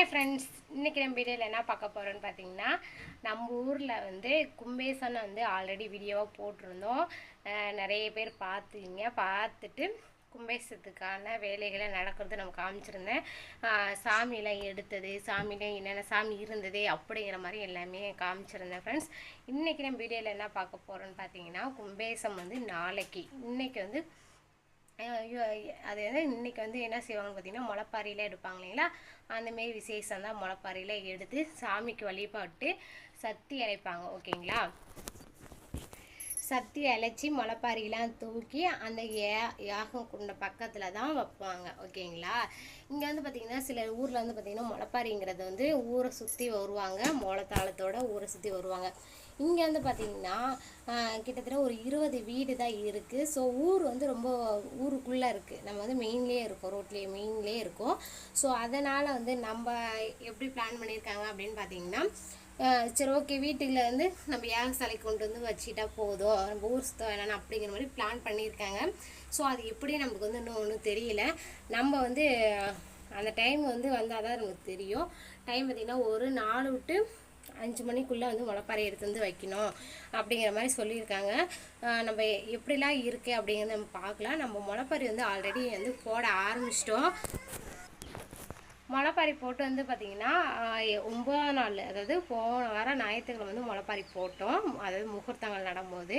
Hi friends இன்றைக்கி நம்ம வீடியோவில் என்ன பார்க்க போகிறோன்னு பார்த்தீங்கன்னா நம்ம ஊரில் வந்து கும்பேசன் வந்து ஆல்ரெடி வீடியோவாக போட்டிருந்தோம். நிறைய பேர் பார்த்துங்க பார்த்துட்டு கும்பேசத்துக்கான வேலைகளை நடக்கிறது நம்ம காமிச்சிருந்தேன். அஹ் சாமியெல்லாம் எடுத்தது சாமியில என்னென்ன சாமி இருந்தது அப்படிங்கிற மாதிரி எல்லாமே காமிச்சிருந்தேன் ஃப்ரெண்ட்ஸ் இன்றைக்கி நம்ம வீடியோவில் என்ன பார்க்க போகிறோன்னு பார்த்தீங்கன்னா கும்பேசம் வந்து நாளைக்கு. இன்றைக்கி வந்து அது வந்து இன்னைக்கு வந்து என்ன செய்வாங்கன்னு பார்த்தீங்கன்னா முளைப்பாரியில் எடுப்பாங்க இல்லைங்களா? அந்தமாரி விசேஷம் தான் முளைப்பாரியில் எடுத்து சாமிக்கு வழிபாட்டு சத்தி அழைப்பாங்க ஓகேங்களா? சத்தி அழைச்சி முளைப்பாரிலாம் தூக்கி அந்த ஏ யாகம் குண்ட பக்கத்தில் தான் வைப்பாங்க. ஓகேங்களா? இங்கே வந்து பார்த்திங்கன்னா சில ஊரில் வந்து பார்த்திங்கன்னா முளைப்பாரிங்கிறது வந்து ஊரை சுற்றி வருவாங்க. மோளத்தாளத்தோட ஊரை சுற்றி வருவாங்க. இங்கே வந்து பார்த்திங்கன்னா கிட்டத்தட்ட ஒரு இருபது வீடு தான் இருக்குது ஸோ ஊர் வந்து ரொம்ப ஊருக்குள்ளே இருக்குது நம்ம வந்து மெயின்லேயே இருக்கோம். ரோட்லேயே மெயின்லேயே இருக்கோம். ஸோ அதனால் வந்து நம்ம எப்படி பிளான் பண்ணியிருக்காங்க அப்படின்னு பார்த்தீங்கன்னா சரி ஓகே வீட்டுக்குள்ள வந்து நம்ம யாக சிலை கொண்டு வந்து வச்சுட்டா போதும்? நம்ம ஊர் சுத்தம் வேணாம் அப்படிங்கிற மாதிரி பிளான் பண்ணியிருக்காங்க. ஸோ அது எப்படி நமக்கு வந்து இன்னும் ஒன்றும் தெரியல. நம்ம வந்து அந்த டைம் வந்து வந்தால் தான் நமக்கு தெரியும். டைம் பார்த்திங்கன்னா ஒரு நாலு விட்டு அஞ்சு மணிக்குள்ளே வந்து முளைப்பாறை எடுத்து வந்து வைக்கணும் அப்படிங்கிற மாதிரி சொல்லியிருக்காங்க. நம்ம எப்படிலாம் இருக்குது அப்படிங்கிறத நம்ம பார்க்கலாம். நம்ம முளைப்பாரி வந்து ஆல்ரெடி வந்து போட ஆரம்பிச்சிட்டோம். முளைப்பாரி போட்டு வந்து பார்த்திங்கன்னா ஒம்பதாம் நாள் அதாவது போன வாரம் ஞாயிற்றுக்கிழமை வந்து முளைப்பாரி போட்டோம். அதாவது முகூர்த்தங்கள் நடும்போது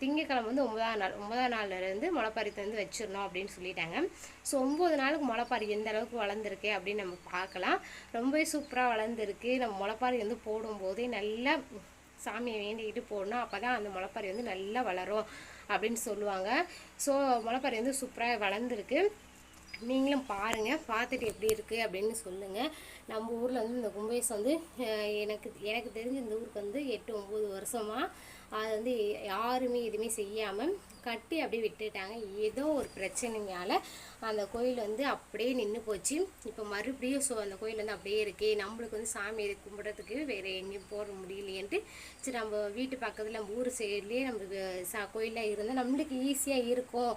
திங்கக்கிழமை வந்து ஒன்பதாம் நாள் ஒன்பதாம் நாள்லேருந்து முளைப்பாரி வந்து வச்சிடணும் அப்படின்னு சொல்லிட்டாங்க. ஸோ ஒம்பது நாளுக்கு முளைப்பாரி எந்த அளவுக்கு வளர்ந்துருக்கு அப்படின்னு நம்ம பார்க்கலாம். ரொம்பவே சூப்பராக வளர்ந்துருக்கு. நம்ம முளைப்பாரி வந்து போடும்போதே நல்லா சாமியை வேண்டிக்கிட்டு போடணும். அப்போ தான் அந்த முளைப்பாரி வந்து நல்லா வளரும் அப்படின்னு சொல்லுவாங்க. ஸோ முளைப்பாரி வந்து சூப்பராக வளர்ந்துருக்கு. நீங்களும் பாருங்கள் பார்த்துட்டு எப்படி இருக்குது அப்படின்னு சொல்லுங்கள் நம்ம ஊரில் வந்து இந்த கும்பேஸ் வந்து எனக்கு எனக்கு தெரிஞ்ச இந்த ஊருக்கு வந்து எட்டு ஒம்பது வருஷமாக அது வந்து யாருமே எதுவுமே செய்யாமல் கட்டி அப்படியே விட்டுட்டாங்க. ஏதோ ஒரு பிரச்சனையால் அந்த கோயில் வந்து அப்படியே நின்று போச்சு. இப்போ மறுபடியும் ஸோ அந்த கோயில் வந்து அப்படியே இருக்கே நம்மளுக்கு வந்து சாமி கும்பிட்றதுக்கு வேறு எங்கேயும் போக முடியலையேன்ட்டு சரி நம்ம வீட்டு பக்கத்தில் நம்ம ஊர் சைட்லேயே நம்மளுக்கு சா கோயிலாக இருந்தால் நம்மளுக்கு ஈஸியாக இருக்கும்.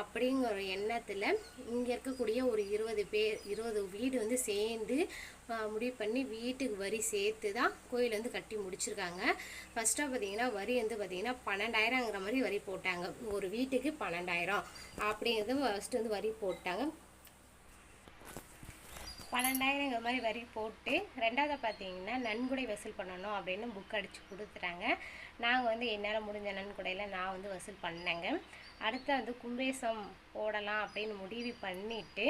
அப்படிங்கிற ஒரு எண்ணத்தில் இங்கே இருக்கக்கூடிய ஒரு இருபது பேர் இருபது வீடு வந்து சேர்ந்து முடிவு பண்ணி வீட்டுக்கு வரி சேர்த்து தான் கோயில் வந்து கட்டி முடிச்சிருக்காங்க. ஃபஸ்ட்டாக பார்த்தீங்கன்னா வரி வந்து பார்த்தீங்கன்னா பன்னெண்டாயிரங்கிற மாதிரி வரி போட்டாங்க. ஒரு வீட்டுக்கு பன்னெண்டாயிரம் அப்படிங்கிறது ஃபஸ்ட்டு வந்து வரி போட்டாங்க. பன்னெண்டாயிரங்கிற மாதிரி வரி போட்டு ரெண்டாவது பார்த்தீங்கன்னா நன்கொடை வசூல் பண்ணணும் அப்படின்னு புக் அடித்து கொடுத்துட்டாங்க. நாங்கள் வந்து என்னால் முடிஞ்ச நன்கொடையில் நான் வந்து வசூல் பண்ணேங்க. அடுத்து வந்து கும்பேசம் போடலாம் அப்படின்னு முடிவு பண்ணிவிட்டு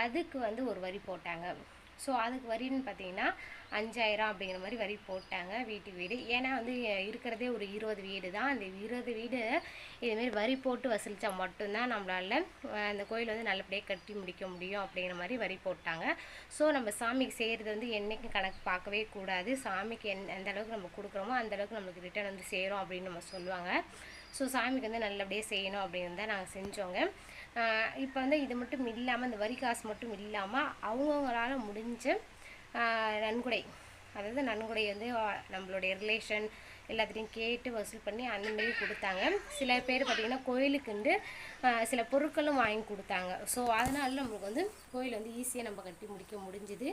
அதுக்கு வந்து ஒரு வரி போட்டாங்க. ஸோ அதுக்கு வரின்னு பார்த்தீங்கன்னா அஞ்சாயிரம் அப்படிங்கிற மாதிரி வரி போட்டாங்க வீட்டு வீடு. ஏன்னா வந்து இருக்கிறதே ஒரு இருபது வீடு தான். அந்த இருபது வீடு இதுமாரி வரி போட்டு வசூலித்தா மட்டும்தான் நம்மளால அந்த கோயில் வந்து நல்லபடியாக கட்டி முடிக்க முடியும் அப்படிங்கிற மாதிரி வரி போட்டாங்க. ஸோ நம்ம சாமிக்கு செய்கிறது வந்து என்றைக்கும் கணக்கு பார்க்கவே கூடாது. சாமிக்கு என் எந்த அளவுக்கு நம்ம கொடுக்குறோமோ அந்தளவுக்கு நம்மளுக்கு ரிட்டர்ன் வந்து சேரும் அப்படின்னு நம்ம சொல்லுவாங்க. ஸோ சாமிக்கு வந்து நல்லபடியாக செய்யணும் அப்படின்னு தான் நாங்கள் செஞ்சோங்க. இப்போ வந்து இது மட்டும் இல்லாமல் இந்த வரி காசு மட்டும் இல்லாமல் அவங்கவுங்களால முடிஞ்ச நன்கொடை. அதாவது நன்கொடை வந்து நம்மளுடைய ரிலேஷன் எல்லாத்தையும் கேட்டு வசூல் பண்ணி அந்தமாரி கொடுத்தாங்க. சில பேர் பார்த்திங்கன்னா கோயிலுக்குண்டு சில பொருட்களும் வாங்கி கொடுத்தாங்க. ஸோ அதனால நம்மளுக்கு வந்து கோயில் வந்து ஈஸியாக நம்ம கட்டி முடிக்க முடிஞ்சுது.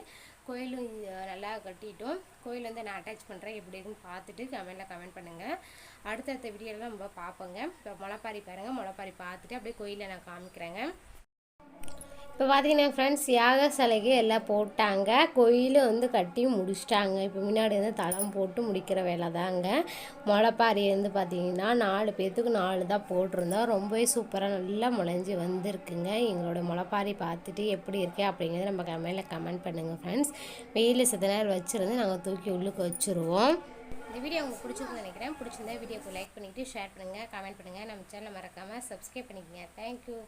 கோயிலும் நல்லா கட்டிட்டோம். கோயில் வந்து நான் அட்டாச் பண்ணுறேன் எப்படி இருக்குன்னு பார்த்துட்டு கமெண்ட்டில் கமெண்ட் பண்ணுங்கள் அடுத்தடுத்த வீடியோலாம் நம்ம பார்ப்போங்க. இப்போ முளைப்பாரி பாருங்கள் முளைப்பாரி பார்த்துட்டு அப்படியே கோயிலை நான் காமிக்கிறேங்க. இப்போ பார்த்தீங்கன்னா ஃப்ரெண்ட்ஸ் யாக சிலைக்கு எல்லாம் போட்டாங்க. கோயில் வந்து கட்டி முடிச்சிட்டாங்க. இப்போ முன்னாடி வந்து தளம் போட்டு முடிக்கிற வேலை தாங்க. முளைப்பாரி வந்து பார்த்தீங்கன்னா நாலு பேர்த்துக்கு நாலு தான் போட்டிருந்தோம் ரொம்பவே சூப்பராக நல்லா முளைஞ்சி வந்திருக்குங்க. எங்களோட முளைப்பாரி பார்த்துட்டு எப்படி இருக்கே அப்படிங்கிறத நம்ம கமெண்ட்டில் கமெண்ட் பண்ணுங்கள் ஃப்ரெண்ட்ஸ் வெயில் சித்த நேரம் வச்சுருந்து நாங்கள் தூக்கி உள்ளுக்கு வச்சுருவோம். இந்த வீடியோ உங்களுக்கு பிடிச்சிருக்குன்னு நினைக்கிறேன். பிடிச்சிருந்தா வீடியோக்கு லைக் பண்ணிவிட்டு ஷேர் பண்ணுங்கள் கமெண்ட் பண்ணுங்கள் நம்ம சேனலை மறக்காமல் சப்ஸ்கிரைப் பண்ணிக்கோங்க. தேங்க்யூ